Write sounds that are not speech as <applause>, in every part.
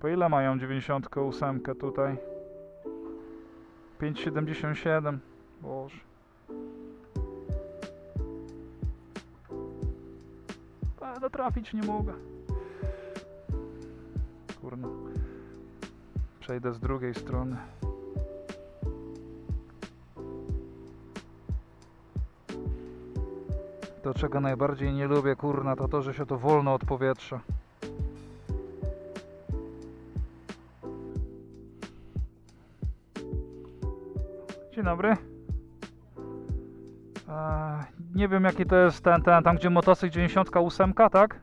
Po ile mają 98 tutaj? 5,77. Boże. Ale trafić nie mogę. Kurno. Przejdę z drugiej strony. To czego najbardziej nie lubię, kurna, to to, że się to wolno od powietrza. Dzień dobry. Eee, nie wiem jaki to jest ten, ten, tam gdzie motocykl 98, tak?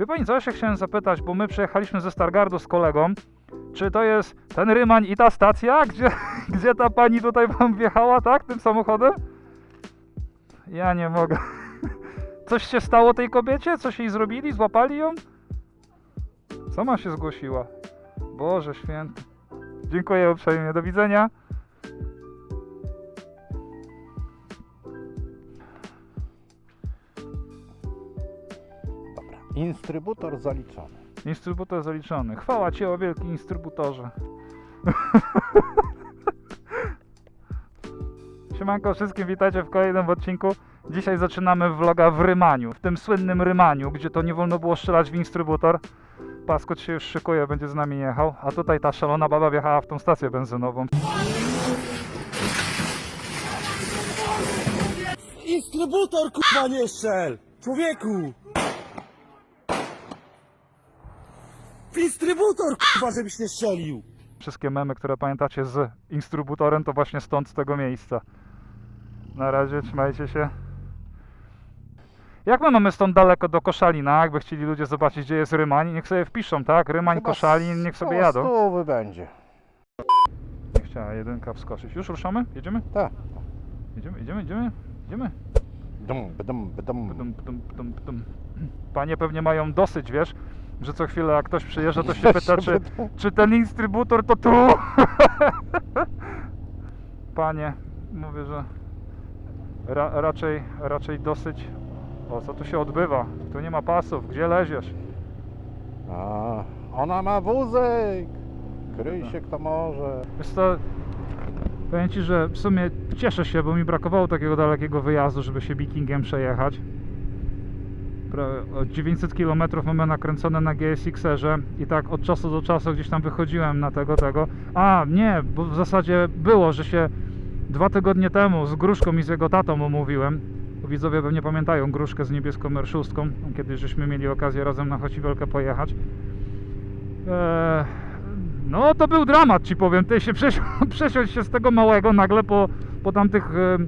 Wie pani co, ja się chciałem zapytać, bo my przyjechaliśmy ze Stargardu z kolegą. Czy to jest ten Rymań i ta stacja, <laughs> gdzie, gdzie ta pani tutaj wam wjechała, tak, tym samochodem? Ja nie mogę. <laughs> Coś się stało tej kobiecie? Coś jej zrobili? Złapali ją? Sama się zgłosiła. Boże święty. Dziękuję uprzejmie. Do widzenia. Dobra. Instrybutor zaliczony. Instrybutor zaliczony. Chwała Ci o wielki instrybutorze. <laughs> Siemanko wszystkim, witajcie w kolejnym odcinku. Dzisiaj zaczynamy vloga w Rymaniu, w tym słynnym Rymaniu, gdzie to nie wolno było strzelać w instrybutor. Paskut się już szykuje, będzie z nami jechał, a tutaj ta szalona baba wjechała w tą stację benzynową. Instrybutor kurwa nie strzel! Człowieku! Instrybutor kurwa żebyś nie strzelił! Wszystkie memy, które pamiętacie z instrybutorem, to właśnie stąd, z tego miejsca. Na razie, trzymajcie się. Jak my mamy stąd daleko do Koszalina? Jakby chcieli ludzie zobaczyć, gdzie jest Rymań, niech sobie wpiszą, tak? Rymań, Chyba Koszalin, niech sobie jadą. stówy będzie. Nie chciała jedynka wskoczyć. Już ruszamy? Jedziemy? Tak. Jedziemy, jedziemy, jedziemy? Jedziemy? Dum, dum, dum. Dum, dum, dum, dum. Panie pewnie mają dosyć, wiesz, że co chwilę jak ktoś przyjeżdża, to <laughs> się pyta, czy, czy ten instrybutor to tu? <laughs> Panie, mówię, że ra, raczej, raczej dosyć. O, co tu się odbywa? Tu nie ma pasów, gdzie leziesz? A, ona ma wózek. Kryj się kto może. Wiesz co, powiem Ci, że w sumie cieszę się, bo mi brakowało takiego dalekiego wyjazdu, żeby się Bikingiem przejechać. Pra- o 900 km mamy nakręcone na GSX-erze i tak od czasu do czasu gdzieś tam wychodziłem na tego, tego. A, nie, bo w zasadzie było, że się dwa tygodnie temu z Gruszką i z jego tatą omówiłem. Widzowie pewnie pamiętają Gruszkę z niebieską R6, kiedyś żeśmy mieli okazję razem na Chociwelkę pojechać. Eee, no to był dramat ci powiem, ty się przesi- <laughs> przesiąść się z tego małego nagle po, po tamtych e,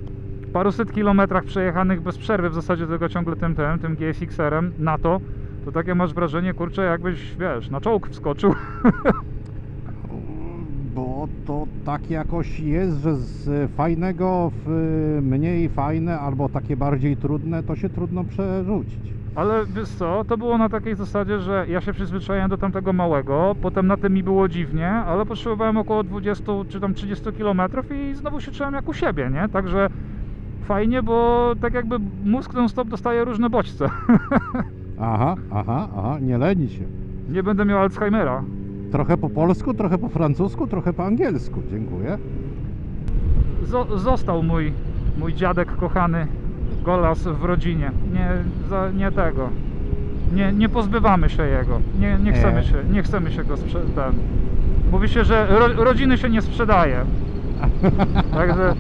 paruset kilometrach przejechanych bez przerwy w zasadzie tego ciągle tym tym, tym GSX-erem na to, to takie masz wrażenie, kurczę, jakbyś, wiesz, na czołg wskoczył. <laughs> To tak jakoś jest, że z fajnego w mniej fajne albo takie bardziej trudne, to się trudno przerzucić. Ale wiesz co, to było na takiej zasadzie, że ja się przyzwyczaiłem do tamtego małego, potem na tym mi było dziwnie, ale potrzebowałem około 20 czy tam 30 km i znowu się czułem jak u siebie, nie? Także fajnie, bo tak jakby mózg non stop dostaje różne bodźce. <laughs> Aha, aha, aha, nie leni się. Nie będę miał Alzheimera. Trochę po polsku, trochę po francusku, trochę po angielsku. Dziękuję. Zo- został mój, mój dziadek kochany Golas w rodzinie. Nie, za, nie tego. Nie, nie pozbywamy się jego. Nie, nie, chcemy, Nie. się, nie chcemy się go sprzedać. Mówi się, że ro, rodziny się nie sprzedaje. <laughs> Także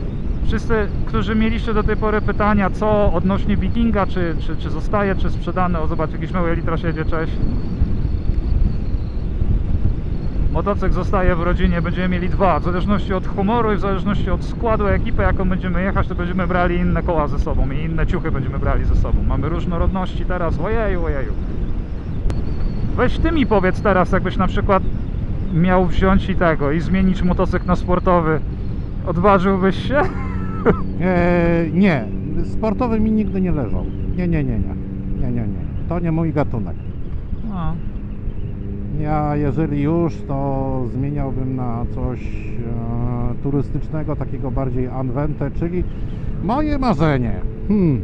wszyscy, którzy mieliście do tej pory pytania, co odnośnie Wikinga, czy, czy, czy zostaje, czy sprzedane, o zobacz, jakiś mały litra siedzie, cześć. Motocykl zostaje w rodzinie, będziemy mieli dwa, w zależności od humoru i w zależności od składu ekipy, jaką będziemy jechać, to będziemy brali inne koła ze sobą i inne ciuchy będziemy brali ze sobą. Mamy różnorodności teraz, ojeju, ojeju. Weź ty mi powiedz teraz, jakbyś na przykład miał wziąć i tego i zmienić motocykl na sportowy, odważyłbyś się? Eee, <laughs> nie, sportowy mi nigdy nie leżał. Nie, nie, nie, nie. Nie, nie, nie. To nie mój gatunek. No. Ja jeżeli już, to zmieniałbym na coś e, turystycznego, takiego bardziej anwente, czyli moje marzenie. Hmm,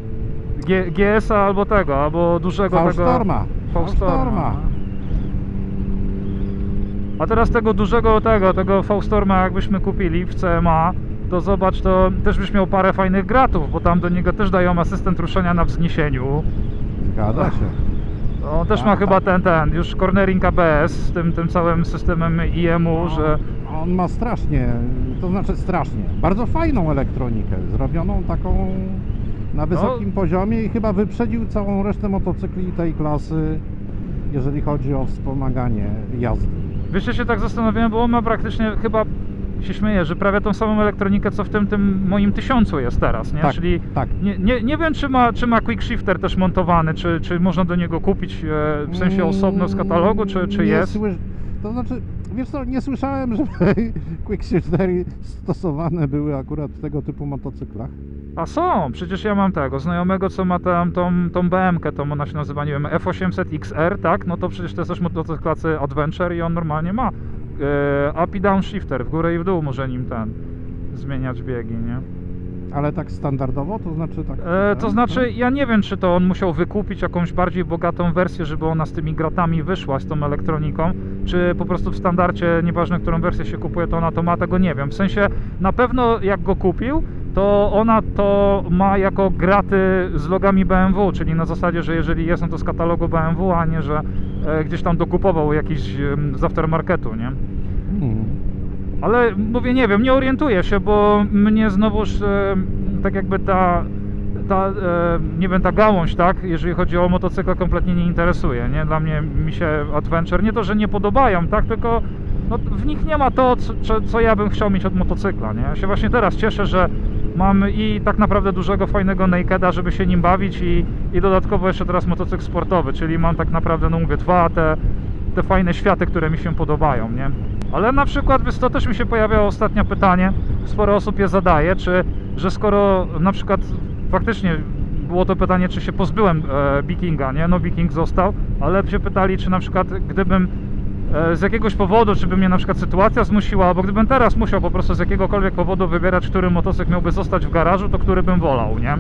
G- GS-a albo tego, albo dużego tego... Faustorma. Faustorma. Faustorma. A teraz tego dużego tego, tego V-Storma jakbyśmy kupili w CMA, to zobacz, to też byś miał parę fajnych gratów, bo tam do niego też dają asystent ruszenia na wzniesieniu. Zgadza się. On też Tak, ma chyba ten, ten, już cornering ABS z tym, tym całym systemem IM-u, że... On ma strasznie, to znaczy strasznie, bardzo fajną elektronikę, zrobioną taką No. na wysokim poziomie i chyba wyprzedził całą resztę motocykli tej klasy, jeżeli chodzi o wspomaganie jazdy. Wiesz, ja się tak zastanawiałem, bo on ma praktycznie chyba się śmieję, że prawie tą samą elektronikę, co w tym, tym moim tysiącu jest teraz, nie? Tak, Czyli tak. nie, nie, nie wiem, czy ma, czy ma quick shifter też montowany, czy, czy można do niego kupić e, w sensie osobno z katalogu, czy, czy Mm, Nie jest? To znaczy, wiesz co, nie słyszałem, <laughs> żeby quick shiftery stosowane były akurat w tego typu motocyklach. A są, przecież ja mam tego znajomego, co ma tam tą, tą BM-kę, tą ona się nazywa, nie wiem, F800 XR, tak? No to przecież to jest też motocykl klasy Adventure i on normalnie ma up i down shifter, w górę i w dół może nim ten zmieniać biegi, nie? Ale tak standardowo, to znaczy tak... E, to tak, znaczy, ja nie wiem, czy to on musiał wykupić jakąś bardziej bogatą wersję, żeby ona z tymi gratami wyszła, z tą elektroniką, czy po prostu w standardzie, nieważne którą wersję się kupuje, to ona to ma, tego nie wiem. W sensie, na pewno jak go kupił, to ona to ma jako graty z logami BMW, czyli na zasadzie, że jeżeli jest, no to z katalogu BMW, a nie, że e, gdzieś tam dokupował jakiś z aftermarketu, nie? Hmm. Ale mówię, nie wiem, nie orientuję się, bo mnie znowuż e, tak jakby ta, ta e, nie wiem, ta gałąź, tak, jeżeli chodzi o motocykle, kompletnie nie interesuje, nie? Dla mnie mi się Adventure, nie to, że nie podobają, tak, tylko no, w nich nie ma to, co, co- co ja bym chciał mieć od motocykla, nie? Ja się właśnie teraz cieszę, że mam i tak naprawdę dużego, fajnego nakeda, żeby się nim bawić i, i dodatkowo jeszcze teraz motocykl sportowy, czyli mam tak naprawdę, no mówię, dwa te, te fajne światy, które mi się podobają, nie? Ale na przykład, wiesz, to też mi się pojawiało ostatnio pytanie, sporo osób je zadaje, czy, że skoro na przykład faktycznie było to pytanie, czy się pozbyłem e, Bikinga, nie? No Biking został, ale się pytali, czy na przykład gdybym z jakiegoś powodu, czy by mnie na przykład sytuacja zmusiła, albo gdybym teraz musiał po prostu z jakiegokolwiek powodu wybierać, który motocykl miałby zostać w garażu, to który bym wolał, nie?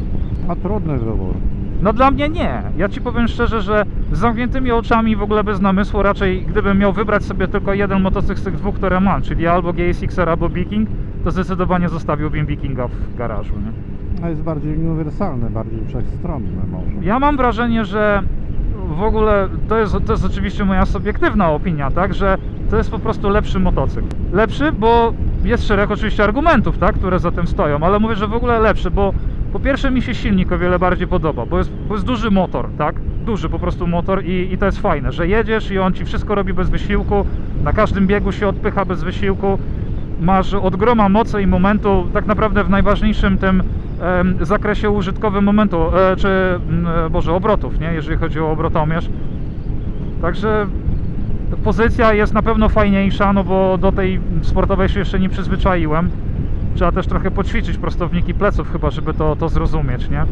A trudny wybór. No dla mnie nie. Ja ci powiem szczerze, że z zamkniętymi oczami w ogóle bez namysłu raczej gdybym miał wybrać sobie tylko jeden motocykl z tych dwóch, które mam, czyli albo GSX-er, albo Viking, to zdecydowanie zostawiłbym Vikinga w garażu, nie? A jest bardziej uniwersalny, bardziej wszechstronny może. Ja mam wrażenie, że w ogóle to jest, to jest oczywiście moja subiektywna opinia, tak, że to jest po prostu lepszy motocykl. Lepszy, bo jest szereg oczywiście argumentów, tak, które za tym stoją, ale mówię, że w ogóle lepszy, bo po pierwsze mi się silnik o wiele bardziej podoba, bo jest, bo jest duży motor, tak, duży po prostu motor i, i to jest fajne, że jedziesz i on ci wszystko robi bez wysiłku, na każdym biegu się odpycha bez wysiłku, masz od groma mocy i momentu tak naprawdę w najważniejszym tym zakresie użytkowym momentu, e, czy e, Boże, obrotów, nie? jeżeli chodzi o obrotomierz. Także pozycja jest na pewno fajniejsza, no bo do tej sportowej się jeszcze nie przyzwyczaiłem. Trzeba też trochę poćwiczyć prostowniki pleców chyba, żeby to, to zrozumieć, nie?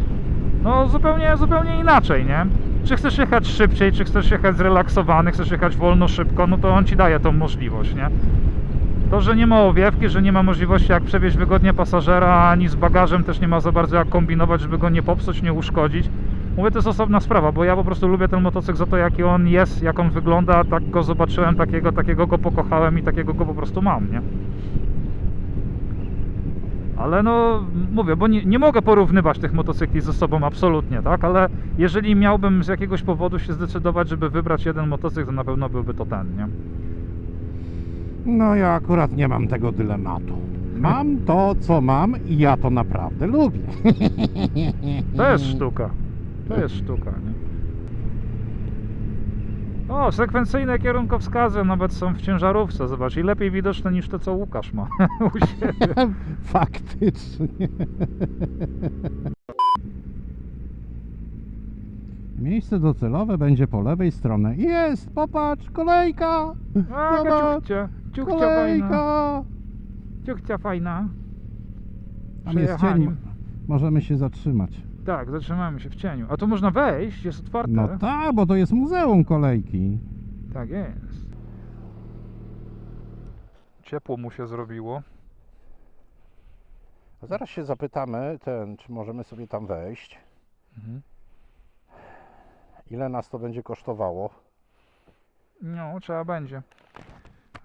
No zupełnie, zupełnie inaczej, nie? Czy chcesz jechać szybciej, czy chcesz jechać zrelaksowany, chcesz jechać wolno, szybko, no to on ci daje tą możliwość, nie? To, że nie ma owiewki, że nie ma możliwości jak przewieźć wygodnie pasażera, ani z bagażem też nie ma za bardzo jak kombinować, żeby go nie popsuć, nie uszkodzić. Mówię, to jest osobna sprawa, bo ja po prostu lubię ten motocykl za to, jaki on jest, jak on wygląda, tak go zobaczyłem, takiego, takiego go pokochałem i takiego go po prostu mam, nie? Ale no, mówię, bo nie, nie mogę porównywać tych motocykli ze sobą absolutnie, tak? Ale jeżeli miałbym z jakiegoś powodu się zdecydować, żeby wybrać jeden motocykl, to na pewno byłby to ten, nie? No ja akurat nie mam tego dylematu. Mam to, co mam i ja to naprawdę lubię. <laughs> To jest sztuka. To jest sztuka, nie? O, sekwencyjne kierunkowskazy nawet są w ciężarówce, zobacz, i lepiej widoczne niż to, co Łukasz ma <laughs> u siebie. <laughs> Faktycznie. Miejsce docelowe będzie po lewej stronie. Jest, popatrz, kolejka! A, Zobacz, ciuchcia fajna, kolejka! ciuchcia fajna. Tam jest Przejechali. cień. Możemy się zatrzymać. Tak, zatrzymamy się w cieniu. A tu można wejść, jest otwarte. No tak, bo to jest muzeum kolejki. Tak jest. Ciepło mu się zrobiło. Zaraz się zapytamy, ten, czy możemy sobie tam wejść. Mhm. Ile nas to będzie kosztowało? No, trzeba będzie.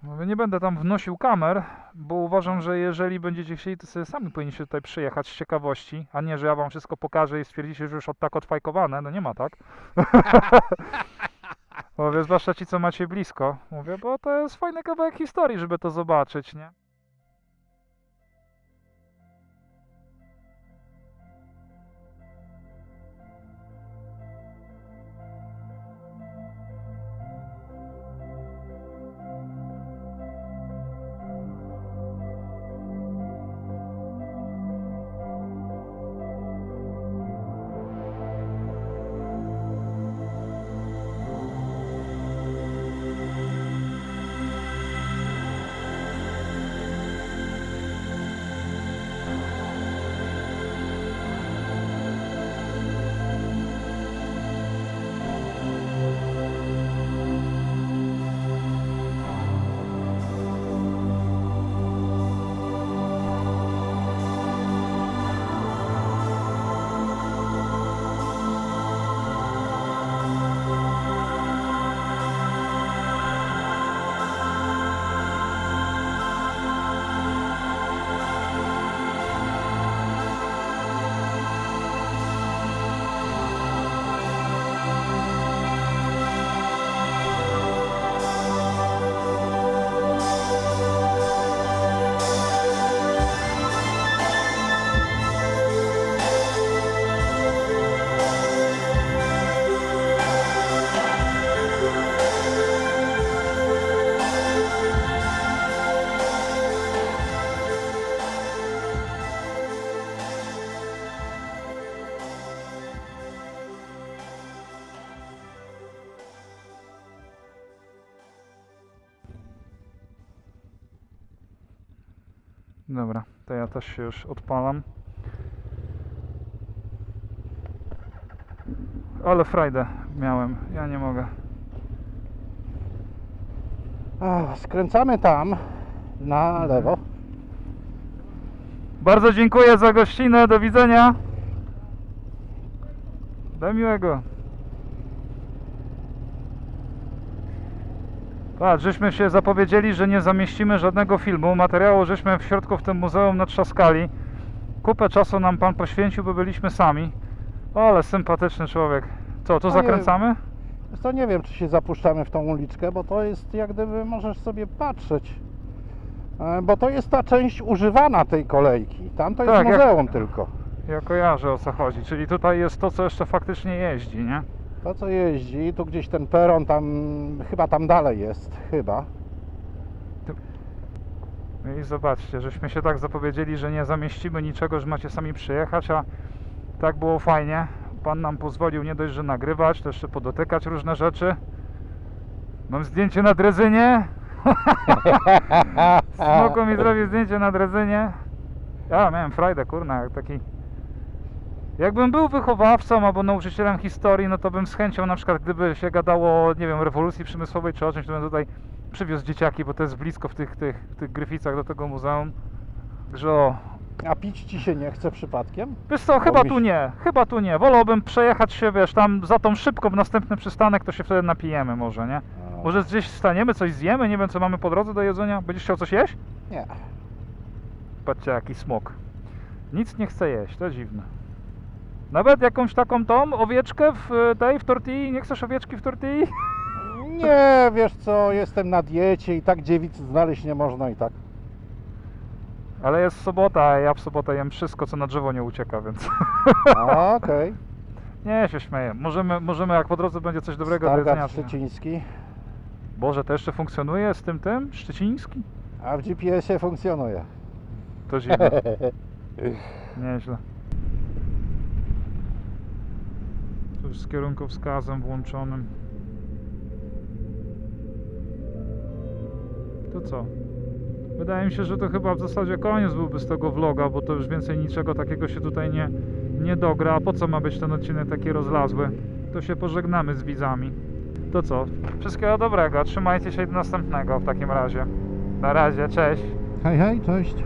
Mówię, nie będę tam wnosił kamer, bo uważam, że jeżeli będziecie chcieli, to sobie sami powinniście tutaj przyjechać z ciekawości, a nie, że ja wam wszystko pokażę i stwierdzicie, że już od tak odfajkowane. No nie ma tak. <laughs> Mówię, zwłaszcza ci, co macie blisko. Mówię, bo to jest fajny kawałek historii, żeby to zobaczyć, nie? Dobra, to ja też się już odpalam. Ale frajdę miałem, ja nie mogę. Skręcamy tam na lewo. Bardzo dziękuję za gościnę, do widzenia. Do miłego. Patrz, żeśmy się zapowiedzieli, że nie zamieścimy żadnego filmu. Materiału żeśmy w środku w tym muzeum natrzaskali. Kupę czasu nam pan poświęcił, bo byliśmy sami. O, ale sympatyczny człowiek. Co, tu zakręcamy? Wiesz To nie wiem, czy się zapuszczamy w tą uliczkę, bo to jest jak gdyby możesz sobie patrzeć. E, Bo to jest ta część używana tej kolejki. Tam to jest Tak, jak- muzeum tylko. Ja kojarzę o co chodzi. Czyli tutaj jest to, co jeszcze faktycznie jeździ, nie? To co jeździ, tu gdzieś ten peron tam, chyba tam dalej jest, chyba. No I zobaczcie, żeśmy się tak zapowiedzieli, że nie zamieścimy niczego, że macie sami przyjechać, a tak było fajnie. Pan nam pozwolił nie dość, że nagrywać, to jeszcze podotykać różne rzeczy. Mam zdjęcie na drezynie. <laughs> Smoko mi zrobił zdjęcie na drezynie. Ja miałem frajdę, kurna, jak taki... Jakbym był wychowawcą albo nauczycielem historii, no to bym z chęcią, na przykład gdyby się gadało, o, nie wiem, rewolucji przemysłowej czy o czymś, to bym tutaj przywiózł dzieciaki, bo to jest blisko w tych, tych, w tych Gryficach do tego muzeum. Także o, A pić ci się nie chce przypadkiem? wiesz co, chyba tu nie, chyba tu nie. Wolałbym przejechać się, wiesz, tam za tą szybką w następny przystanek, to się wtedy napijemy może, nie? Może gdzieś staniemy, coś zjemy, nie wiem co mamy po drodze do jedzenia. Będziesz chciał coś jeść? Nie. Patrzcie, jaki smok. Nic nie chce jeść, to dziwne. Nawet jakąś taką tą owieczkę w e, tej, w tortilli? Nie chcesz owieczki w tortilli? Nie, wiesz co, jestem na diecie i tak dziewic znaleźć nie można i tak. Ale jest sobota, a ja w sobotę jem wszystko, co na drzewo nie ucieka, więc... Okej. Nie, się śmieję. Możemy, możemy jak po drodze będzie coś dobrego do jedzenia. Szczeciński. Boże, to jeszcze funkcjonuje z tym tym? Szczeciński? A w GPS-ie funkcjonuje. To dziwne. <laughs> Nieźle. To już z kierunkowskazem włączonym. To co? Wydaje mi się, że to chyba w zasadzie koniec byłby z tego vloga, bo to już więcej niczego takiego się tutaj nie, nie dogra. A po co ma być ten odcinek taki rozlazły? To się pożegnamy z widzami. To co? Wszystkiego dobrego. Trzymajcie się do następnego w takim razie. Na razie, cześć. Hej, hej, cześć.